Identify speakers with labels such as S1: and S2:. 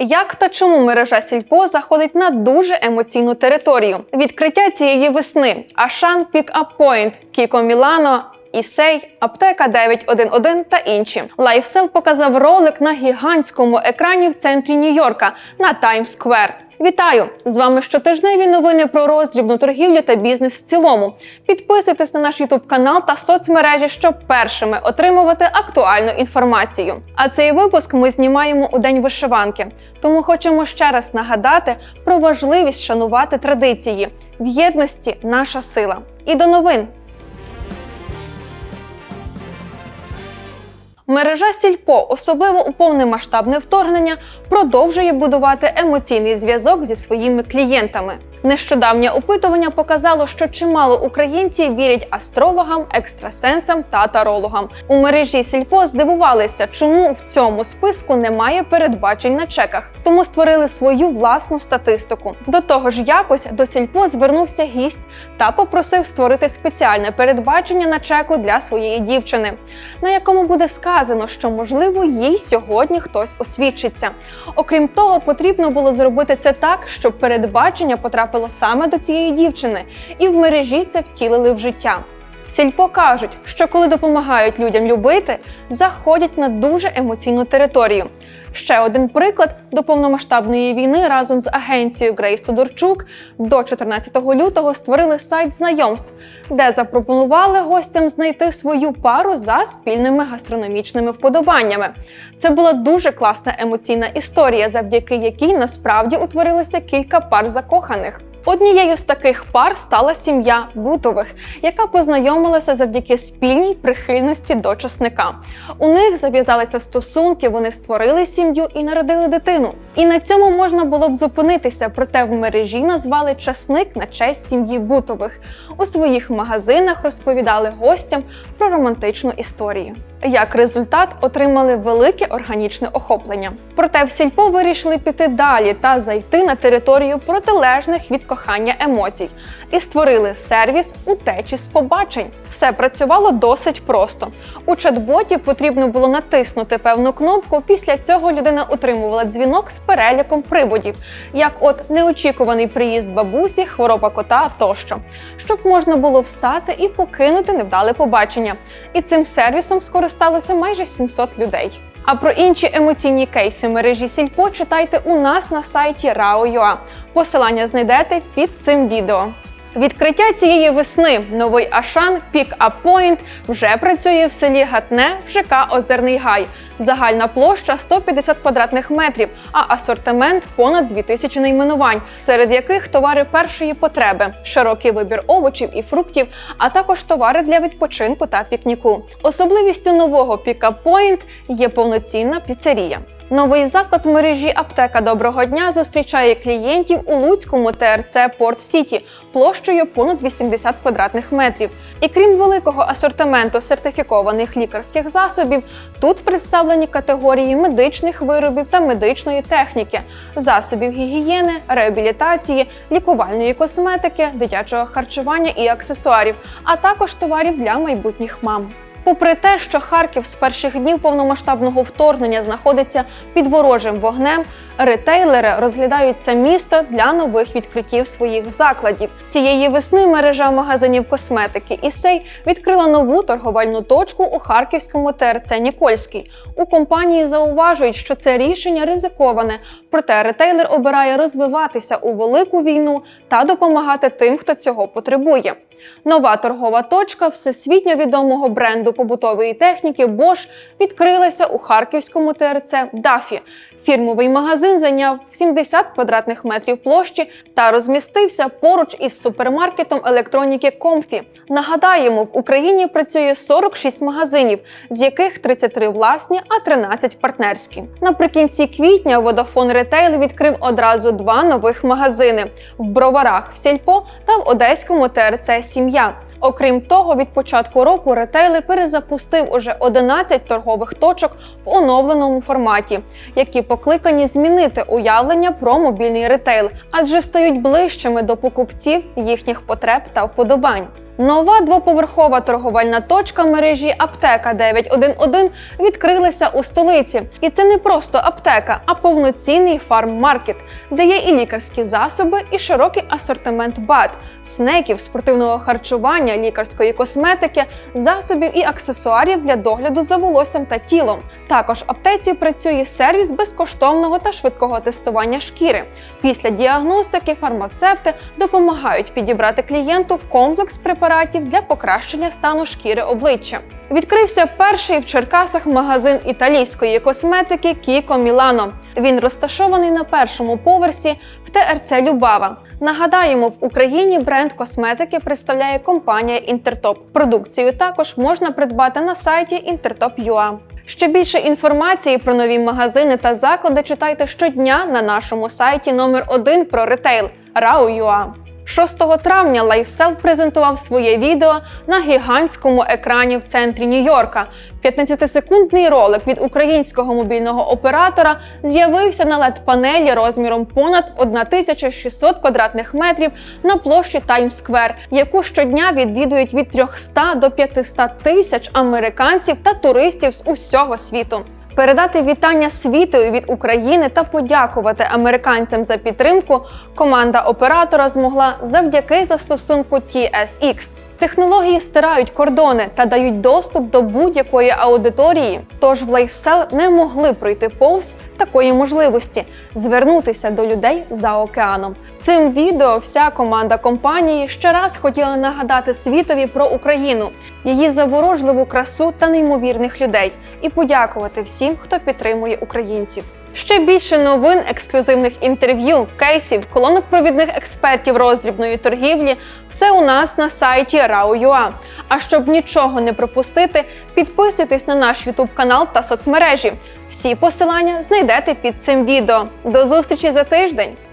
S1: Як та чому мережа Сільпо заходить на дуже емоційну територію? Відкриття цієї весни Ашан Пік-Ап Пойнт, Кіко Мілано. Ісей, аптека 911 та інші. Лайфсел показав ролик на гігантському екрані в центрі Нью-Йорка на Таймс-сквер. Вітаю! З вами щотижневі новини про роздрібну торгівлю та бізнес в цілому. Підписуйтесь на наш Ютуб канал та соцмережі, щоб першими отримувати актуальну інформацію. А цей випуск ми знімаємо у день вишиванки, тому хочемо ще раз нагадати про важливість шанувати традиції. В єдності наша сила. І до новин. Мережа Сільпо, особливо у повномасштабне вторгнення, продовжує будувати емоційний зв'язок зі своїми клієнтами. Нещодавнє опитування показало, що чимало українців вірять астрологам, екстрасенсам та тарологам. У мережі Сільпо здивувалися, чому в цьому списку немає передбачень на чеках, тому створили свою власну статистику. До того ж, якось до Сільпо звернувся гість та попросив створити спеціальне передбачення на чеку для своєї дівчини, на якому буде сказано, що можливо їй сьогодні хтось освідчиться. Окрім того, потрібно було зробити це так, щоб передбачення потрапило саме до цієї дівчини, і в мережі це втілили в життя. Сільпо кажуть, що коли допомагають людям любити, заходять на дуже емоційну територію. Ще один приклад до повномасштабної війни разом з агенцією Грейс Тодорчук до 14 лютого створили сайт знайомств, де запропонували гостям знайти свою пару за спільними гастрономічними вподобаннями. Це була дуже класна емоційна історія, завдяки якій насправді утворилося кілька пар закоханих. Однією з таких пар стала сім'я Бутових, яка познайомилася завдяки спільній прихильності до часника. У них зав'язалися стосунки, вони створили сім'ю і народили дитину. І на цьому можна було б зупинитися, проте в мережі назвали часник на честь сім'ї Бутових. У своїх магазинах розповідали гостям про романтичну історію. Як результат, отримали велике органічне охоплення. Проте в сільпо вирішили піти далі та зайти на територію протилежних від кохання емоцій і створили сервіс утечі з побачень. Все працювало досить просто. У чат-боті потрібно було натиснути певну кнопку. Після цього людина отримувала дзвінок з переліком приводів, як от неочікуваний приїзд бабусі, хвороба кота тощо, щоб можна було встати і покинути невдале побачення. І цим сервісом скористалося майже 700 людей. А про інші емоційні кейси мережі Сільпо читайте у нас на сайті RAO.ua. Посилання знайдете під цим відео. Відкриття цієї весни новий Ашан Пік Апойнт вже працює в селі Гатне в ЖК Озерний Гай. Загальна площа 150 квадратних метрів, а асортимент понад 2000 найменувань, серед яких товари першої потреби, широкий вибір овочів і фруктів, а також товари для відпочинку та пікніку. Особливістю нового Pick-Up Point є повноцінна піцерія. Новий заклад мережі аптека доброго дня зустрічає клієнтів у Луцькому ТРЦ Порт Сіті площею понад 80 квадратних метрів. І крім великого асортименту сертифікованих лікарських засобів, тут представлені категорії медичних виробів та медичної техніки, засобів гігієни, реабілітації, лікувальної косметики, дитячого харчування і аксесуарів, а також товарів для майбутніх мам. Попри те, що Харків з перших днів повномасштабного вторгнення знаходиться під ворожим вогнем, ретейлери розглядають це місто для нових відкриттів своїх закладів. Цієї весни мережа магазинів косметики Ісей відкрила нову торговельну точку у харківському ТРЦ Нікольський. У компанії зауважують, що це рішення ризиковане, проте ретейлер обирає розвиватися у велику війну та допомагати тим, хто цього потребує. Нова торгова точка всесвітньо відомого бренду побутової техніки Bosch відкрилася у харківському ТРЦ Дафі. Фірмовий магазин зайняв 70 квадратних метрів площі та розмістився поруч із супермаркетом електроніки Комфі. Нагадаємо, в Україні працює 46 магазинів, з яких 33 власні, а 13 партнерські. Наприкінці квітня Vodafone Retail відкрив одразу два нових магазини в Броварах в Сільпо та в Одеському ТРЦ Сім'я. Окрім того, від початку року ретейлер перезапустив уже 11 торгових точок в оновленому форматі, які покликані змінити уявлення про мобільний ретейл, адже стають ближчими до покупців їхніх потреб та вподобань. Нова двоповерхова торговельна точка мережі Аптека 911 відкрилася у столиці. І це не просто аптека, а повноцінний фарм-маркет, де є і лікарські засоби, і широкий асортимент БАД, снеків, спортивного харчування, лікарської косметики, засобів і аксесуарів для догляду за волоссям та тілом. Також в аптеці працює сервіс безкоштовного та швидкого тестування шкіри. Після діагностики фармацевти допомагають підібрати клієнту комплекс препаратів для покращення стану шкіри обличчя. Відкрився перший в Черкасах магазин італійської косметики Кіко Мілано. Він розташований на першому поверсі в ТРЦ Любава. Нагадаємо, в Україні бренд косметики представляє компанія Інтертоп. Продукцію також можна придбати на сайті Інтертоп.ua. Ще більше інформації про нові магазини та заклади читайте щодня на нашому сайті номер 1 про ретейл Rao.ua. 6 травня LifeSell презентував своє відео на гігантському екрані в центрі Нью-Йорка. 15-секундний ролик від українського мобільного оператора з'явився на led панелі розміром понад 1600 квадратних метрів на площі Таймс-сквер, яку щодня відвідують від 300 до 500 тисяч американців та туристів з усього світу. Передати вітання світою від України та подякувати американцям за підтримку команда оператора змогла завдяки застосунку TSX. Технології стирають кордони та дають доступ до будь-якої аудиторії. Тож в LifeSell не могли пройти повз такої можливості звернутися до людей за океаном. Цим відео вся команда компанії ще раз хотіла нагадати світові про Україну, її заворожливу красу та неймовірних людей, і подякувати всім, хто підтримує українців. Ще більше новин, ексклюзивних інтерв'ю, кейсів, колонок провідних експертів роздрібної торгівлі все у нас на сайті Rao.ua. А щоб нічого не пропустити, підписуйтесь на наш YouTube канал та соцмережі. Всі посилання знайдете під цим відео. До зустрічі за тиждень!